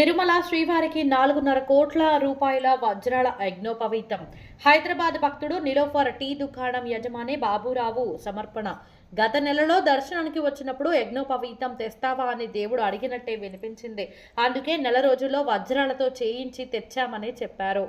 తిరుమల శ్రీవారికి నాలుగున్నర కోట్ల రూపాయల వజ్రాల యజ్ఞోపవీతం హైదరాబాద్ భక్తుడు నిలోఫర్ టీ దుకాణం యజమాని బాబురావు సమర్పణ. గత నెలలో దర్శనానికి వచ్చినప్పుడు యజ్ఞోపవీతం తెస్తావా అని దేవుడు అడిగినట్టే వినిపించింది. అందుకే నెల రోజుల్లో వజ్రాలతో చేయించి తెచ్చామని చెప్పారు.